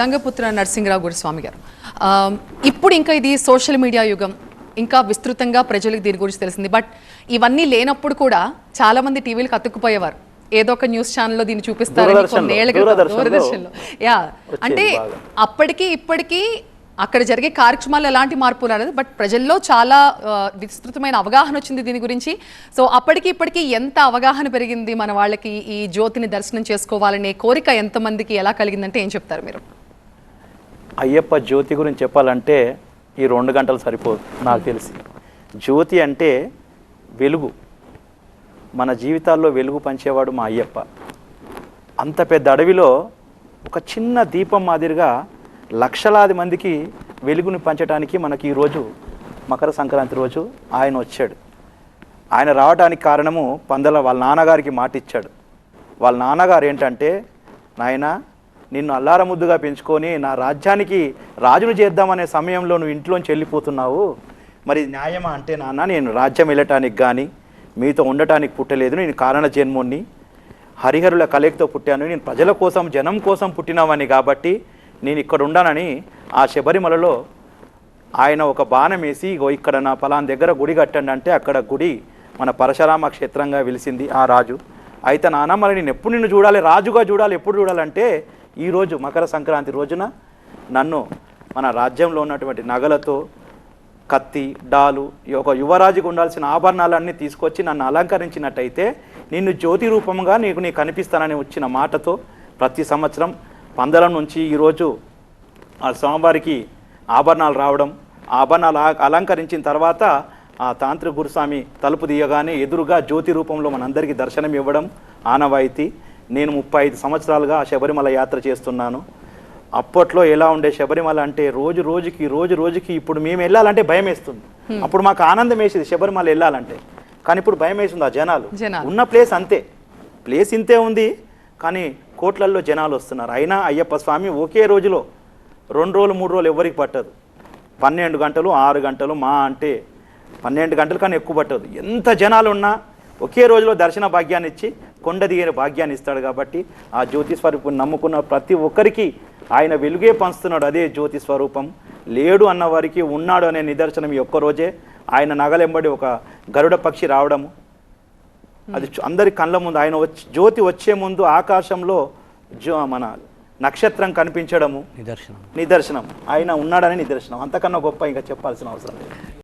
గంగపుత్ర నరసింహరావు గురుస్వామి గారు. ఇప్పుడు ఇంకా ఇది సోషల్ మీడియా యుగం. ఇంకా విస్తృతంగా ప్రజలకు దీని గురించి తెలిసింది. బట్ ఇవన్నీ లేనప్పుడు కూడా చాలా మంది టీవీలకు అతుక్కుపోయేవారు. ఏదో ఒక న్యూస్ ఛానల్లో దీన్ని చూపిస్తారని దూరదర్శన్లో, క్రితం దూరదర్శన్లో యా. అంటే. అప్పటికి ఇప్పటికీ అక్కడ జరిగే కార్యక్రమాలు ఎలాంటి మార్పు రాలేదు. బట్ ప్రజల్లో చాలా విస్తృతమైన అవగాహన వచ్చింది దీని గురించి. సో అప్పటికి ఇప్పటికి ఎంత అవగాహన పెరిగింది మన వాళ్ళకి ఈ జ్యోతిని దర్శనం చేసుకోవాలనే కోరిక ఎంతమందికి ఎలా కలిగిందంటే ఏం చెప్తారు మీరు? అయ్యప్ప జ్యోతి గురించి చెప్పాలంటే ఈ రెండు గంటలు సరిపోదు నాకు తెలిసి. జ్యోతి అంటే వెలుగు. మన జీవితాల్లో వెలుగు పంచేవాడు మా అయ్యప్ప. అంత పెద్ద అడవిలో ఒక చిన్న దీపం మాదిరిగా లక్షలాది మందికి వెలుగుని పంచడానికి మనకి ఈరోజు మకర సంక్రాంతి రోజు ఆయన వచ్చాడు. ఆయన రావడానికి కారణము పందల వాళ్ళ నాన్నగారికి మాట ఇచ్చాడు వాళ్ళ నాన్నగారు ఏంటంటే నాయనా నిన్ను అల్లారముద్దుగా పెంచుకొని నా రాజ్యానికి రాజును చేద్దామనే సమయంలో నువ్వు ఇంట్లోంచి వెళ్ళిపోతున్నావు. మరి న్యాయమా అంటే నాన్న నేను రాజ్యం వెళ్ళటానికి కానీ మీతో ఉండటానికి పుట్టలేదు నేను కారణ జన్ముణ్ణి హరిహరుల కలయికతో పుట్టాను నేను ప్రజల కోసం జనం కోసం పుట్టినవని కాబట్టి నేను ఇక్కడ ఉండానని ఆ శబరిమలలో ఆయన ఒక బాణం వేసి ఇగో ఇక్కడ నా పలాన్ దగ్గర గుడి కట్టండి అంటే అక్కడ గుడి మన పరశురామ క్షేత్రంగా వెలిసింది ఆ రాజు. అయితే నాన్న మరి నేను ఎప్పుడు నిన్ను చూడాలి? రాజుగా చూడాలి ఎప్పుడు చూడాలంటే ఈరోజు మకర సంక్రాంతి రోజున నన్ను మన రాజ్యంలో ఉన్నటువంటి నగలతో కత్తి డాలు ఈ ఒక యువరాజుకు ఉండాల్సిన ఆభరణాలన్నీ తీసుకొచ్చి నన్ను అలంకరించినట్టయితే నిన్ను జ్యోతి రూపంగా నీకు నీకు కనిపిస్తానని వచ్చిన మాటతో ప్రతి సంవత్సరం పందల నుంచి ఈరోజు ఆ స్వామివారికి ఆభరణాలు రావడం ఆభరణాలు ఆ- అలంకరించిన తర్వాత ఆ తాంత్రిక గురుస్వామి తలుపు తీయగానే ఎదురుగా జ్యోతి రూపంలో మనందరికీ దర్శనం ఇవ్వడం ఆనవాయితీ నేను ముప్పై ఐదు సంవత్సరాలుగా శబరిమల యాత్ర చేస్తున్నాను. అప్పట్లో ఎలా ఉండే శబరిమల అంటే రోజు రోజుకి రోజు రోజుకి ఇప్పుడు మేము వెళ్ళాలంటే భయం వేస్తుంది. అప్పుడు మాకు ఆనందం వేసేది శబరిమల వెళ్ళాలంటే. కానీ ఇప్పుడు భయం వేస్తుంది ఆ జనాలు. జనాలు. ఉన్న ప్లేస్ అంతే. ప్లేస్ ఇంతే ఉంది కానీ కోట్లల్లో జనాలు వస్తున్నారు. అయినా అయ్యప్ప స్వామి ఒకే రోజులో రెండు రోజులు మూడు రోజులు ఎవరికి పట్టదు. పన్నెండు గంటలు ఆరు గంటలు మా అంటే పన్నెండు గంటలు కానీ ఎక్కువ పట్టదు. ఎంత జనాలు ఉన్నా ఒకే రోజులో దర్శన భాగ్యాన్ని ఇచ్చి కొండ దిగిన భాగ్యాన్ని ఇస్తాడు కాబట్టి ఆ జ్యోతి స్వరూపం నమ్ముకున్న ప్రతి ఒక్కరికి ఆయన వెలుగే పంచుతున్నాడు అదే జ్యోతి స్వరూపం. లేడు అన్న వారికి ఉన్నాడు అనే నిదర్శనం ఈ ఒక్క రోజే. ఆయన నగలెంబడి ఒక గరుడ పక్షి రావడము. అది అందరి కళ్ళ ముందు ఆయన వచ్చి జ్యోతి వచ్చే ముందు ఆకాశంలో జో మన నక్షత్రం కనిపించడము. నిదర్శనం. నిదర్శనం. ఆయన ఉన్నాడని నిదర్శనం. అంతకన్నా గొప్ప ఇంకా చెప్పాల్సిన అవసరం లేదు.